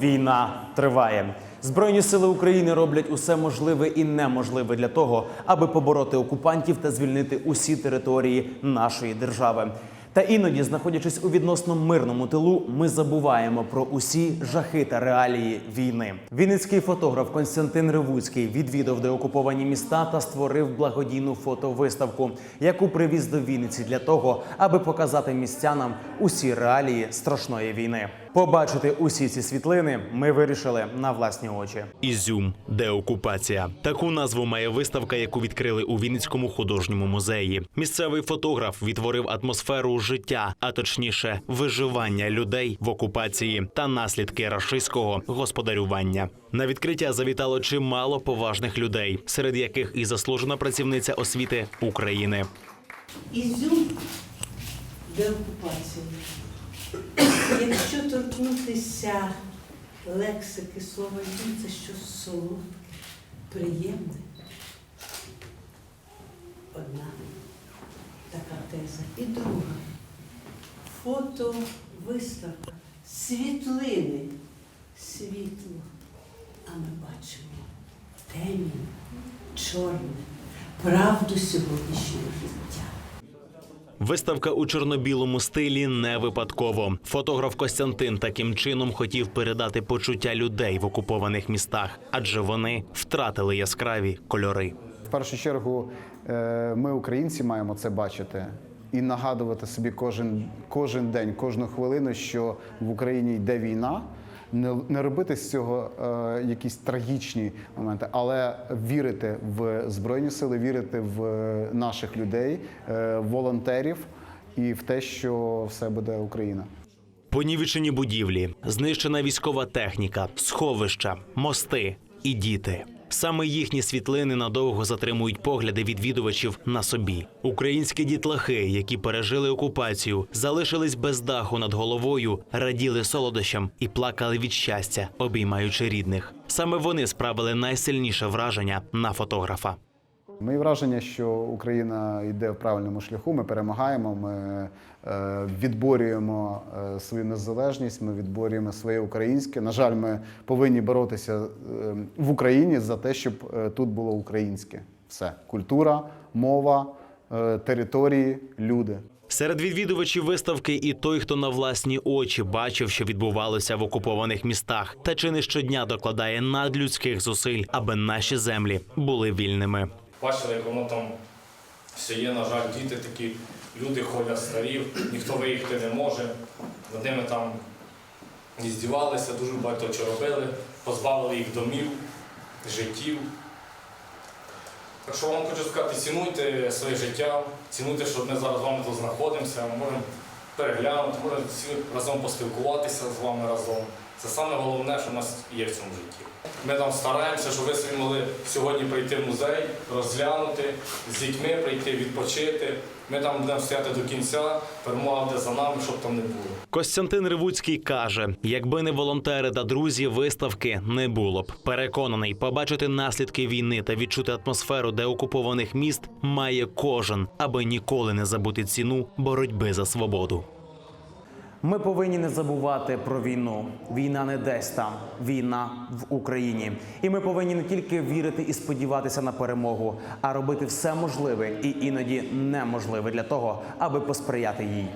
Війна триває. Збройні сили України роблять усе можливе і неможливе для того, аби побороти окупантів та звільнити усі території нашої держави. Та іноді, знаходячись у відносно мирному тилу, ми забуваємо про усі жахи та реалії війни. Вінницький фотограф Константин Ривуцький відвідав деокуповані міста та створив благодійну фотовиставку, яку привіз до Вінниці для того, аби показати містянам усі реалії страшної війни. Побачити усі ці світлини ми вирішили на власні очі. Ізюм деокупація. Таку назву має виставка, яку відкрили у Вінницькому художньому музеї. Місцевий фотограф відтворив атмосферу життя, а точніше, виживання людей в окупації та наслідки рашистського господарювання. На відкриття завітало чимало поважних людей, серед яких і заслужена працівниця освіти України. Ізюм деокупації. Якщо торкнутися лексики слова ізюм, це щось солодке, приємне. Одна така теза. І друга фотовиставка, світлини, світло. А ми бачимо темінь, чорне, правду сьогоднішнього життя. Виставка у чорно-білому стилі не випадково. Фотограф Костянтин таким чином хотів передати почуття людей в окупованих містах, адже вони втратили яскраві кольори. В першу чергу, е, ми, українці, маємо це бачити і нагадувати собі кожен, кожен день, кожну хвилину, що в Україні йде війна. Не, не робити з цього е, якісь трагічні моменти, але вірити в збройні сили, вірити в наших людей, е, волонтерів і в те, що все буде Україна. Понівечені будівлі, знищена військова техніка, сховища, мости і діти. Саме їхні світлини надовго затримують погляди відвідувачів на собі. Українські дітлахи, які пережили окупацію, залишились без даху над головою, раділи солодощам і плакали від щастя, обіймаючи рідних. Саме вони справили найсильніше враження на фотографа. Мої враження, що Україна йде в правильному шляху. Ми перемагаємо, ми е, відборюємо е, свою незалежність, ми відборюємо своє українське. На жаль, ми повинні боротися е, в Україні за те, щоб тут було українське. Все культура, мова, території, люди. Серед відвідувачів виставки і той, хто на власні очі бачив, що відбувалося в окупованих містах, та чи не щодня докладає надлюдських зусиль, аби наші землі були вільними. Бачили, як воно там все є, на жаль, діти такі, люди ходять старі, ніхто виїхати не може. Над ними там і здівалися, дуже багато чого робили, позбавили їх домів, життів. Так що вам хочу сказати, цінуйте своє життя, цінуйте, що ми зараз з вами тут знаходимося, можемо переглянути, можемо всі разом поспілкуватися з вами разом. Це саме головне, що в нас є в цьому житті. Ми там стараємося, щоб ви собі могли сьогодні прийти в музей, розглянути, з дітьми прийти, відпочити. Ми там будемо стояти до кінця, перемога за нами, щоб там не було. Костянтин Ривуцький каже: якби не волонтери та друзі, виставки не було б. Переконаний, побачити наслідки війни та відчути атмосферу деокупованих міст має кожен, аби ніколи не забути ціну боротьби за свободу. Ми повинні не забувати про війну. Війна не десь там, війна в Україні. І ми повинні не тільки вірити і сподіватися на перемогу, а робити все можливе і іноді неможливе для того, аби посприяти їй.